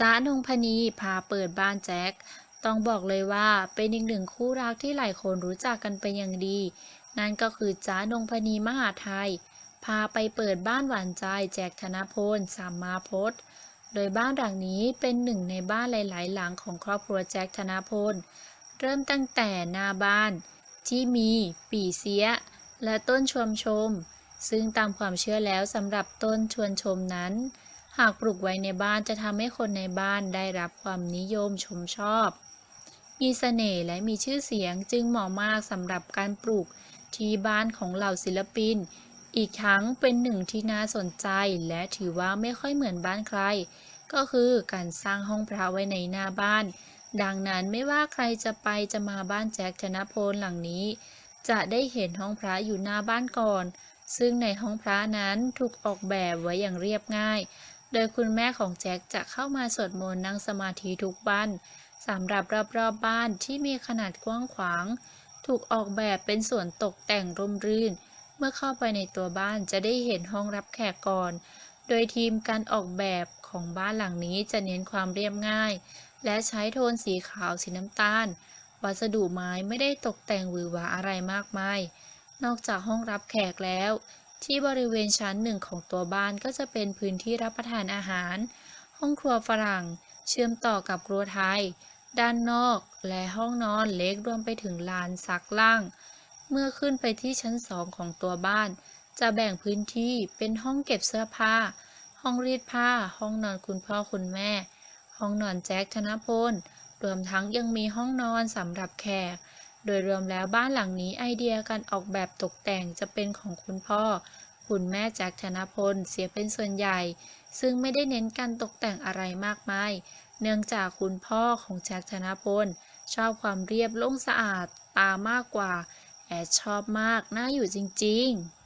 จ้านงพนีพาเปิดบ้านแจ็ค ต้องบอกเลยว่าเป็นอีกหนึ่งคู่รักที่หลายคนรู้จักกันเป็นอย่างดี นั่นก็คือจ้านงพนีมหาไทย พาไปเปิดบ้านหวานใจแจ็คธนพลสามมาพศโดยบ้านหลังนี้เป็นหนึ่งในบ้านหลาย ๆ หลังของครอบครัวแจ็คธนพล เริ่มตั้งแต่หน้าบ้าน ที่มีปีเสีย และต้นชวมชม ซึ่งตามความเชื่อแล้วสำหรับต้นชวนชมนั้น หากปลูกไว้ในบ้านจะทำให้คนในบ้านได้รับความนิยมชมชอบ มีเสน่ห์และมีชื่อเสียงจึงเหมาะมากสำหรับการปลูกที่บ้านของเหล่าศิลปิน อีกทั้งเป็นหนึ่งที่น่าสนใจและถือว่าไม่ค่อยเหมือนบ้านใคร ก็คือการสร้างห้องพระไว้ในหน้าบ้าน ดังนั้นไม่ว่าใครจะไปจะมาบ้านแจ็คธนพลหลังนี้ จะได้เห็นห้องพระอยู่หน้าบ้านก่อนซึ่งในห้องพระนั้นถูกออกแบบไว้อย่างเรียบง่าย โดยคุณแม่ของแจ็คจะเข้ามาสวดมนต์นั่งสมาธิทุกวันสำหรับรอบๆบบ้านที่มีขนาดกว้างขวาง ถูกออกแบบเป็นส่วนตกแต่งร่มรื่น เมื่อเข้าไปในตัวบ้านจะได้เห็นห้องรับแขกก่อน โดยทีมการออกแบบของบ้านหลังนี้จะเน้นความเรียบง่าย และใช้โทนสีขาวสีน้ำตาล วัสดุไม้ไม่ได้ตกแต่งหวือหวาอะไรมากมาย นอกจากห้องรับแขกแล้ว ที่บริเวณชั้นหนึ่งของตัวบ้านก็จะเป็นพื้นที่รับประทานอาหาร ห้องครัวฝรั่ง เชื่อมต่อกับครัวไทย ด้านนอกและห้องนอนเล็กรวมไปถึงลานซักล่าง เมื่อขึ้นไปที่ชั้นสองของตัวบ้าน จะแบ่งพื้นที่เป็นห้องเก็บเสื้อผ้า ห้องรีดผ้า ห้องนอนคุณพ่อคุณแม่ ห้องนอนแจ็คธนพล รวมทั้งยังมีห้องนอนสำหรับแขก โดยรวมแล้วบ้านหลังนี้ไอเดียการออกแบบตกแต่งจะเป็นของคุณพ่อ คุณแม่จากธนพลเสียเป็นส่วนใหญ่ ซึ่งไม่ได้เน้นการตกแต่งอะไรมากมาย เนื่องจากคุณพ่อของแจ็คธนพลชอบความเรียบโล่งสะอาดตามากกว่า แอดชอบมากน่าอยู่จริง ๆ